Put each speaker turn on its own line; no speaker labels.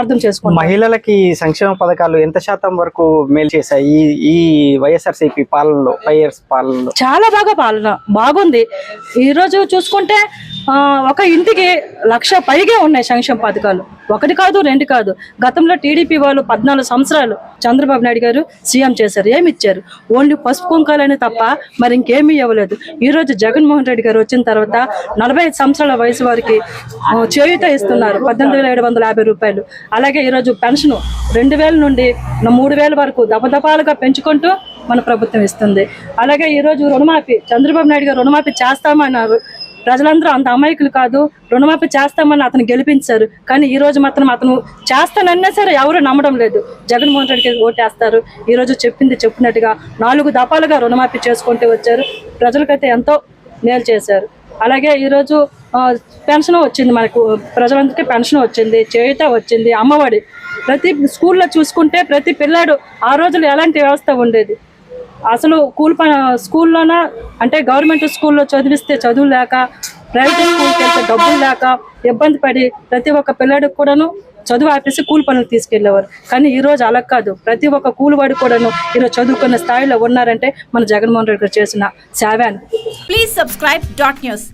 అర్థం చేసుకుంటాం
మహిళలకి సంక్షేమ పథకాలు ఎంత శాతం వరకు మేలు చేశాయి? ఈ వైఎస్ఆర్సీపీ పాలనలో ఇయర్స్ పాలనలో?
చాలా బాగా పాలన బాగుంది. ఈ రోజు చూసుకుంటే ఒక ఇంటికి లక్ష పైగే ఉన్నాయి సంక్షేమ పథకాలు. ఒకటి కాదు రెండు కాదు. గతంలో టీడీపీ వాళ్ళు పద్నాలుగు సంవత్సరాలు చంద్రబాబు నాయుడు గారు సీఎం చేశారు ఏమి ఇచ్చారు? ఓన్లీ పసుపు కుంకాలనే తప్ప మరి ఇంకేమీ ఇవ్వలేదు. ఈ రోజు జగన్మోహన్ రెడ్డి గారు వచ్చిన తర్వాత నలభై ఐదు సంవత్సరాల వయసు వారికి చేయూత ఇస్తున్నారు. పద్దెనిమిది వేల ఏడు వందల యాభై రూపాయలు. అలాగే ఈరోజు పెన్షన్ రెండు వేల నుండి మూడు వేల వరకు దపదపాలుగా పెంచుకుంటూ మన ప్రభుత్వం ఇస్తుంది. అలాగే ఈరోజు రుణమాఫీ చంద్రబాబు నాయుడు గారు రుణమాఫీ చేస్తామన్నారు. ప్రజలందరూ అంత అమాయకులు కాదు రుణమాఫీ చేస్తామని అతను గెలిపించారు. కానీ ఈ రోజు మాత్రం అతను చేస్తానన్నా సరే ఎవరు నమ్మడం లేదు. జగన్మోహన్ రెడ్డికి ఓటేస్తారు. ఈరోజు చెప్పింది చెప్పినట్టుగా నాలుగు దఫాలుగా రుణమాఫీ చేసుకుంటూ వచ్చారు. ప్రజలకైతే ఎంతో మేలు చేశారు. అలాగే ఈరోజు పెన్షన్ వచ్చింది మనకు ప్రజలందరికీ పెన్షన్ వచ్చింది చేయుత వచ్చింది అమ్మఒడి. ప్రతి స్కూల్లో చూసుకుంటే ప్రతి పిల్లాడు ఆ రోజులు ఎలాంటి వ్యవస్థ ఉండేది? అసలు కూల్ ప స్కూల్లోన? అంటే గవర్నమెంట్ స్కూల్లో చదివిస్తే చదువు లేక ప్రైవేట్ స్కూల్కి వెళ్తే డబ్బులు లేక ఇబ్బంది పడి ప్రతి ఒక్క పిల్లడికి కూడాను చదువు ఆపేసి కూలి పనులు తీసుకెళ్ళేవారు. కానీ ఈ రోజు అలా కాదు. ప్రతి ఒక్క కూలివాడు కూడాను ఈరోజు చదువుకున్న స్థాయిలో ఉన్నారంటే మన జగన్మోహన్ రెడ్డి గారు చేసిన సేవ అని.
Subscribe subscribe news.